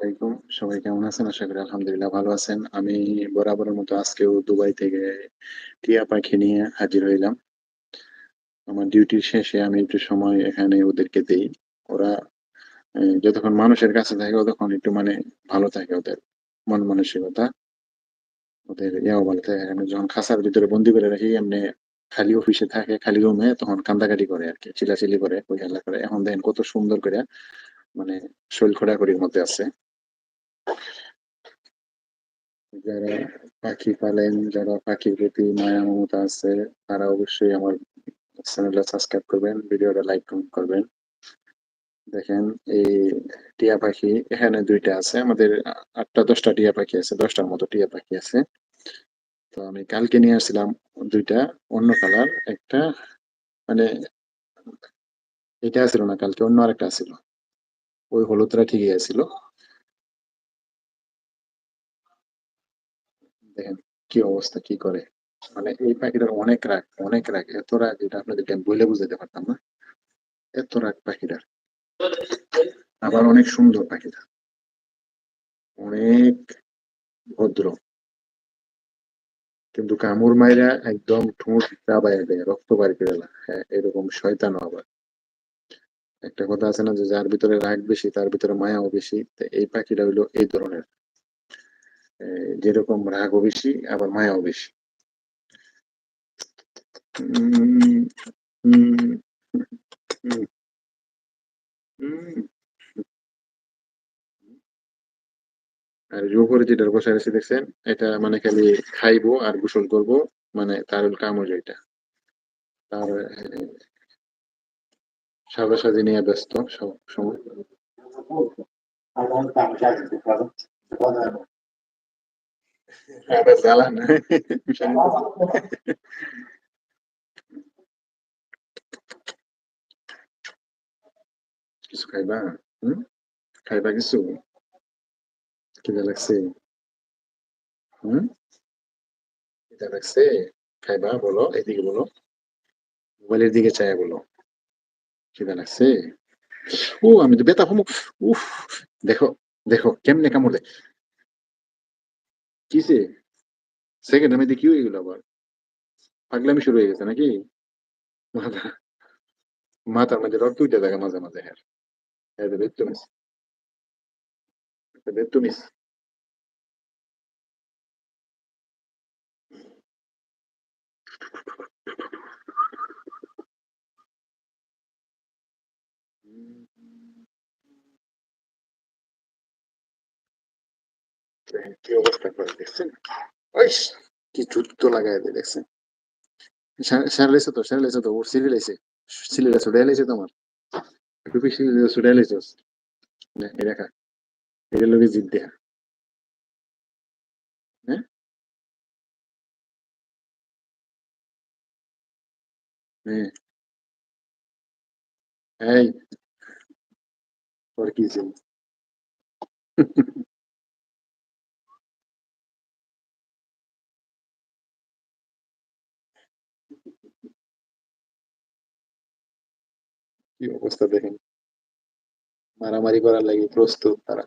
আলাইকুম। সবাই কেমন আছেন? আশা করি আলহামদুলিল্লাহ ভালো আছেন। আমি বরাবরের মতো আজকেও দুবাই থেকে টিয়া পাখি নিয়ে হাজির হইলাম। আমার ডিউটির শেষে আমি একটু সময় এখানে ওদেরকে দেই। ওরা যতক্ষণ মানুষের কাছে থাকে ততক্ষণ একটু মানে ভালো থাকে ওদের মন মানসিকতা। ওদের ইয়াও ভালো থাকে। যখন খাসার ভিতরে বন্দি করে রাখি এমনি খালি অফিসে থাকে, খালি রুমে তখন কান্দাকাটি করে আর কি চিলাচিলি করে, ওই হাল্লা করে। এখন দেখেন কত সুন্দর করে মানে শৈল খোরাখুরির মধ্যে আছে। যারা পাখি পালেন, যারা পাখির প্রতি মায়া মমতা আছে, তারা অবশ্যই আমার চ্যানেলটা সাবস্ক্রাইব করবেন, ভিডিওটা লাইক, কমেন্ট করবেন। দেখেন এই টিয়া পাখি এখানে ২ টা আছে। আমাদের আটটা ৮ টা ১০ টা টিয়া পাখি আছে। দশটার মতো টিয়া পাখি আছে। তো আমি কালকে নিয়ে আসছিলাম দুইটা অন্য কালার। একটা মানে এটা আছিল না কালকে অন্য আরেকটা আছিল। ওই হলুদটা ঠিকই আছিল। দেখেন কি অবস্থা, কি করে। মানে এই পাখিটার অনেক রাগ, অনেক রাগ। এত রাগ এটা আপনাদেরকে আমি বইলে বুঝাইতে পারতাম না। এত রাগ পাখিটার। আবার অনেক সুন্দর পাখিটা। অনেক ভদ্র। কিন্তু কামড় মাইরা একদম ঠোঁট চাবাইয়া দেয়, রক্ত করে এলা হ্যাঁ, এরকম শয়তানও আবার। একটা কথা আছে না যে, যার ভিতরে রাগ বেশি তার ভিতরে মায়াও বেশি। তো এই পাখিটা হইল এই ধরনের। যেরকম রাগও বেশি, আবার মায়াও বেশি। আর উপরে যেটার বসায় রইছে দেখছেন? এটা মানে খালি খাইবো আর গোসল করব। মানে তার কাম হইল এইটা। তার, এ, সাজাসাজি নিয়ে ব্যস্ত সব সময়। এটা জ্বালা না। কিছু খাইবা? হুম? খাইবা কিছু? খিদা লাগছে? হুম? খিদা লাগছে? খাইবা বলো, এদিকে বলো। মোবাইলের দিকে চাইয়া বলো। খিদা লাগছে? ও আমি তো বেতা কমু। উফ! দেখো, দেখো কেমনে কামড় দেয়। কিসে? সেকেন্ড আমি দেখি এগুলো আবার। পাগলামি শুরু হয়ে গেছে নাকি? মাথা, মাথার মাঝে রক্ত উঠে থাকে মাঝে মাঝে হ্যাঁ। বেত্তমিস বেত্তমিস কি অবস্থা করে দেখছেন কি লাগাই দেখছেন সারালাইছে তো সারালাইছে তো ওর তোমার টুপি জিত দেখা হ্যাঁ হ্যাঁ কি ছিল কি অবস্থা দেখেন। মারামারি করার লাগে প্রস্তুত তারা।